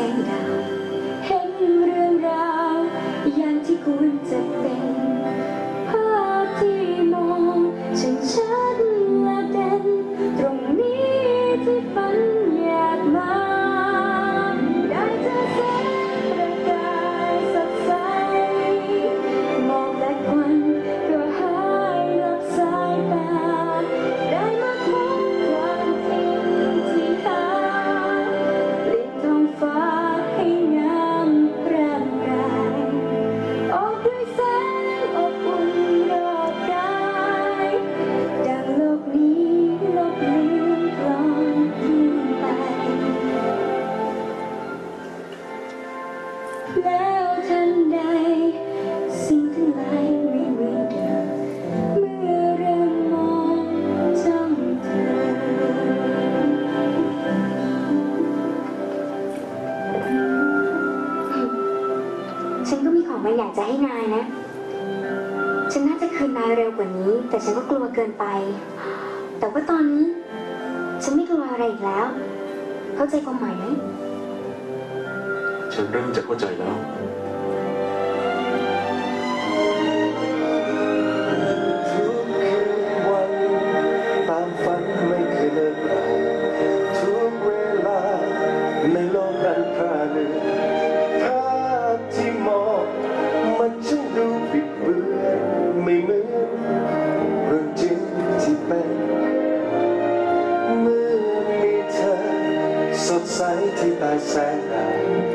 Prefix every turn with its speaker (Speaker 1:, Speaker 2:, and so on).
Speaker 1: แสงดาว เห็นเรื่องราวอย่างที่คุณจะ ฉันก็มี
Speaker 2: ของบางอย่างจะให้นายนะ ฉันน่าจะคืนนายเร็วกว่านี้ แต่ฉันก็กลัวเกินไป แต่ว่าตอนนี้ ฉันไม่กลัวอะไรอีกแล้ว เข้าใจความหมายไหม
Speaker 3: ฉันเริ่มจะเข้าใจแล้ว
Speaker 4: lady by Sarah.